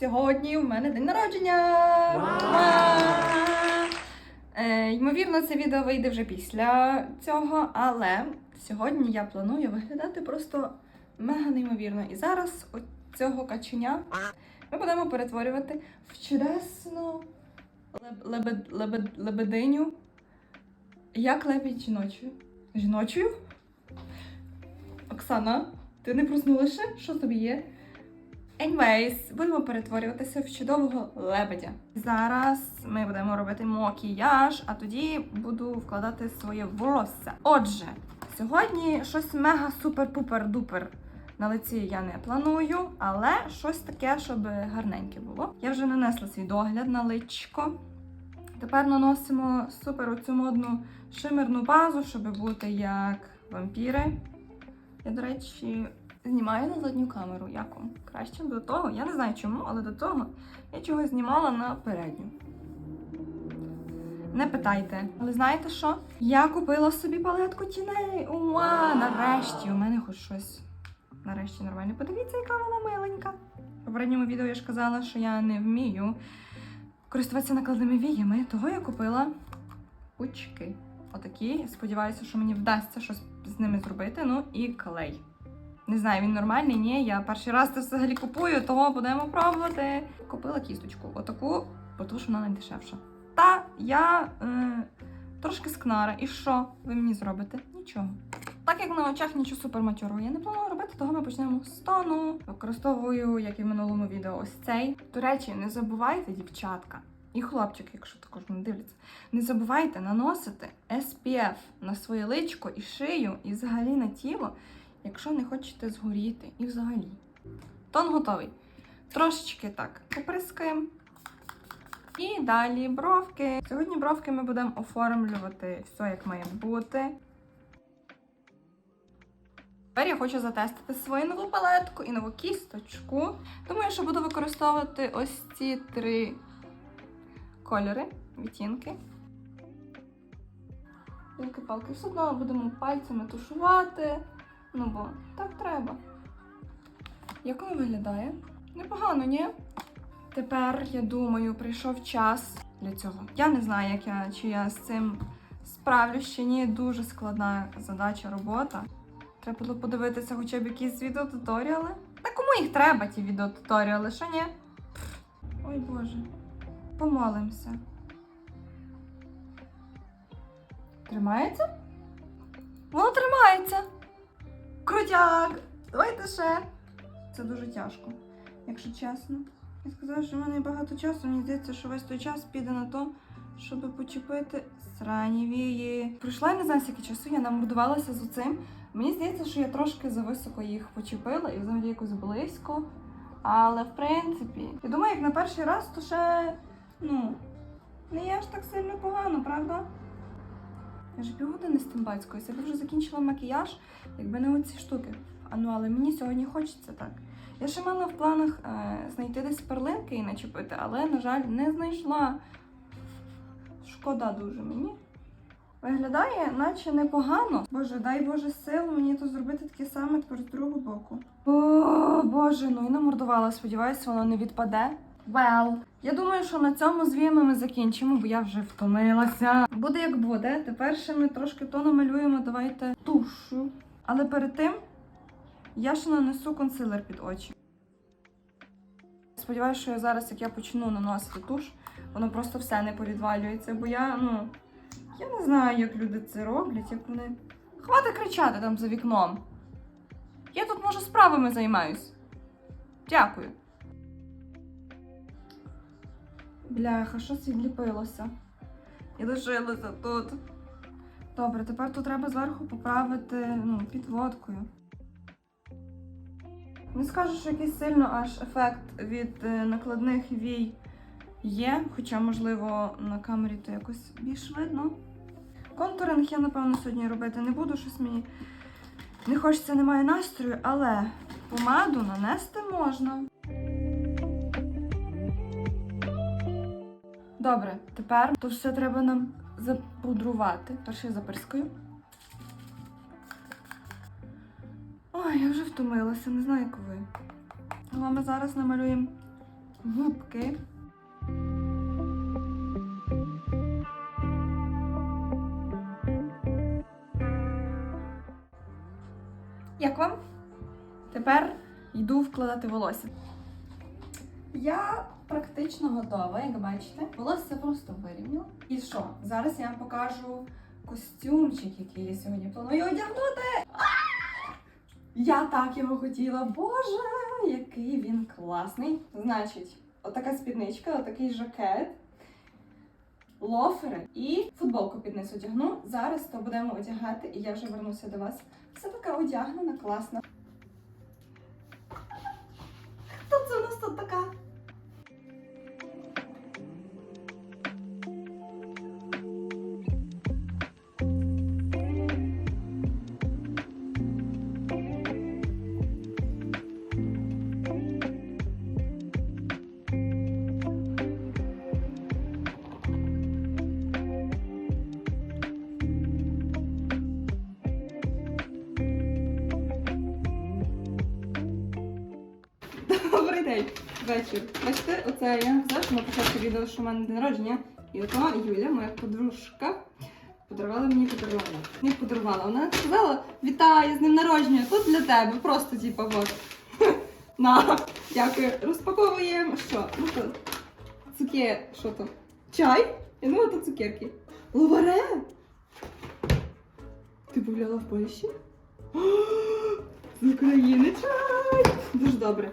Сьогодні в мене день народження! Е, ймовірно, це відео вийде вже після цього, але сьогодні я планую виглядати просто мега неймовірно. І зараз цього каченя ми будемо перетворювати в чудесну леб- лебед- лебед- лебединю. Як лебідь жіночою. Жіночою? Оксана, ти не проснулася? Що тобі є? Anyways, будемо перетворюватися в чудового лебедя. Зараз ми будемо робити макіяж, а тоді буду вкладати своє волосся. Отже, сьогодні щось мега супер-пупер-дупер на лиці я не планую, але щось таке, щоб гарненьке було. Я вже нанесла свій догляд на личко. Тепер наносимо супер оцю модну шимерну базу, щоб бути як вампіри. Я, до речі, знімаю на задню камеру. Як вам? Краще до того. Я не знаю чому, але до того я чогось знімала на передню. Не питайте. Але знаєте що? Я купила собі палетку тіней. Уа! Нарешті у мене хоч щось. Нарешті нормально. Подивіться, яка вона миленька. В попередньому відео я ж казала, що я не вмію користуватися накладними віями, того я купила пучки. Отакі. Сподіваюся, що мені вдасться щось з ними зробити. Ну і клей. Не знаю, він нормальний, ні. Я перший раз це взагалі купую, того будемо пробувати. Купила кісточку. Отаку, бо тому що вона найдешевша. Та я е, трошки скнара. І що ви мені зробите? Нічого. Так як на очах нічого суперматюрого я не планую робити, того ми почнемо з тону. Використовую, як і в минулому відео, ось цей. До речі, не забувайте, дівчатка, і хлопчики, якщо також не дивляться, не забувайте наносити SPF на своє личко і шию, і взагалі на тіло, якщо не хочете згоріти. І взагалі. Тон готовий. Трошечки так поприскаємо. І далі бровки. Сьогодні бровки ми будемо оформлювати все, як має бути. Тепер я хочу затестити свою нову палетку і нову кісточку. Думаю, що буду використовувати ось ці три кольори, відтінки. Палки-палки, все одно будемо пальцями тушувати. Ну бо так треба. Як воно виглядає? Непогано, ні? Тепер, я думаю, прийшов час для цього. Я не знаю, як я, чи я з цим справлюсь чи ні. Дуже складна задача робота. Треба було подивитися хоча б якісь відеотуторіали. Та кому їх треба, ті відеотуторіали, що ні? Ой Боже. Помолимося. Тримається? Воно тримається. Крутяк! Давайте ще. Це дуже тяжко, якщо чесно. Я сказала, що в мене багато часу. Мені здається, що весь той час піде на то, щоб почепити срані вії. Пройшла я не знаю, скільки часу я намордувалася з оцим. Мені здається, що я трошки зависоко їх почепила і взагалі якось близько. Але в принципі, я думаю, як на перший раз, то ще ну, не є аж так сильно погано, правда? Я ж півгодини з тим бацькаюся. Я б вже закінчила макіяж, якби не оці штуки. А ну, але мені сьогодні хочеться так. Я ще мала в планах е, знайти десь перлинки і начепити, але, на жаль, не знайшла. Шкода дуже мені. Виглядає, наче непогано. Боже, дай Боже сил мені то зробити таке саме тепер з другого боку. О, Боже, ну і намордувала. Сподіваюся, воно не відпаде. Well. Я думаю, що на цьому з ми закінчимо, бо я вже втомилася. Буде як буде. Тепер ще ми трошки то намалюємо. Давайте тушу. Але перед тим я ще нанесу консилер під очі. Сподіваюся, що я зараз, як я почну наносити туш, воно просто все не повідвалюється, бо я, ну. Я не знаю, як люди це роблять, як вони. Хвати кричати там за вікном. Я тут, може, справами займаюсь. Дякую. Бляха, щось відліпилося. І лишилося тут. Добре, тепер тут треба зверху поправити ну, підводкою. Не скажу, що якийсь сильно аж ефект від е, накладних вій є, хоча, можливо, на камері то якось більш видно. Контуринг я, напевно, сьогодні робити не буду, щось мені не хочеться, немає настрою, але помаду нанести можна. Добре, тепер то все треба нам запудрувати. Перше я. Ой, я вже втомилася, не знаю, як ви. Але ми зараз намалюємо губки. Як вам? Тепер йду вкладати волосся. Я практично готова, як бачите. Волосся просто вирівняла. І що? Зараз я вам покажу костюмчик, який я сьогодні планую одягнути. Я так його хотіла. Боже, який він класний. Значить, отака спідничка, отакий жакет, лофери і футболку під низ одягну. Зараз то будемо одягати, і я вже вернуся до вас. Все така одягнена, класна. Хто це у нас тут така? Вечір. Бачите, оце я казала на початку відео, що в мене день народження. І ото Юля, моя подружка, подарувала мені подарунок. Не подарувала. Вона сказала: вітаю з днем народження, тут для тебе. Просто типа от. На, дякую. Розпаковуємо. Що? Ну то цукер, що то? Чай? Я думала, то цукерки. Ловаре! Ти гуляла в Польщі? З України чай! Дуже добре.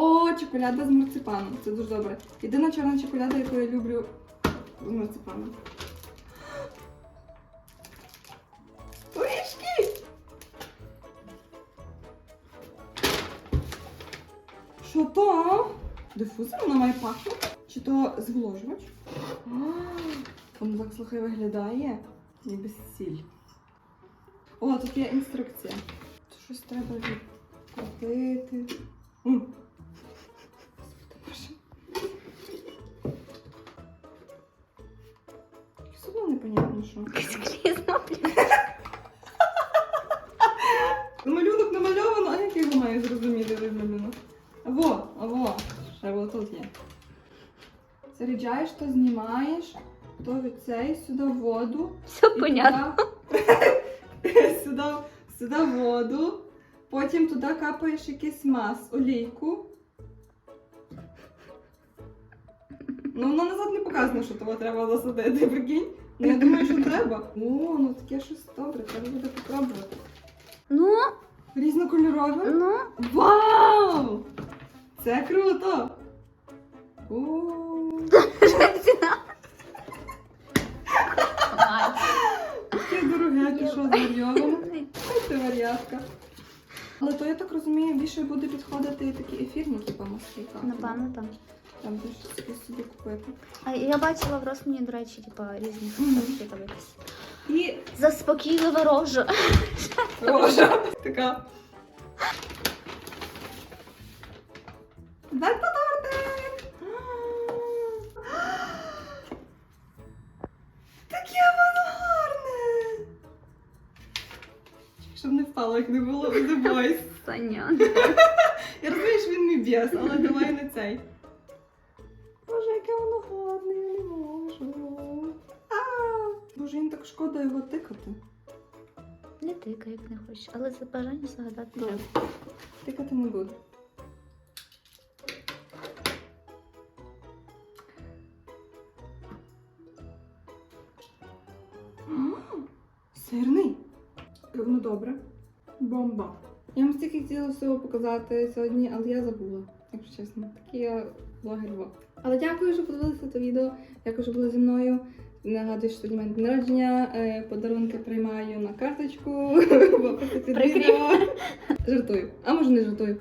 О, чоколяда з марципаном. Це дуже добре. Єдина чорна чоколяда, яку я люблю з марципаном. Горішки! Що то? Дифузор вона має пахнути? Чи то зволожувач? Воно так слухай виглядає. Ніби сіль. О, тут є інструкція. Тут щось треба відкрутити. Во, во, ще во тут є. Заряджаєш, то знімаєш, то від цей сюди воду. Все і понятно. туди- сюди, сюди воду. Потім туди капаєш якийсь мас, олійку. Ну, воно назад не показано, що того треба засадити, прикинь. Ну, я думаю, що треба. О, ну таке щось добре, треба буде попробувати. Ну, Різнокольорове. ну. Вау! Це круто! Таке дороге, ти що зварйоване? Ти варіатка. Але то я так розумію, більше буде підходити такі ефірні, типу маски. Напевно, там. Там будеш собі собі купити. А я бачила в Росмені, до речі, типа різних Мгм. там якась. І Заспокійлива рожа. рожа така. Дай тортик! Таке воно гарне! Щоб не впало, як не було The Voice. Саня. Я розумію, що він мій біс, але давай не цей. Боже, яке воно гарне, я не можу. А, Боже, їм так шкода його тикати. Не тикай, як не хочеш, але за бажання загадати треба. Тикати не буду. Сирний. Ну добре. Бомба. Я вам стільки хотіла всього показати сьогодні, але я забула, якщо чесно. Такий я блогер во. Але дякую, що подивилися це відео. Дякую, що були зі мною. Нагадую, що сьогодні мене день народження. Е, Подарунки приймаю на карточку. Жартую. А може не жартую.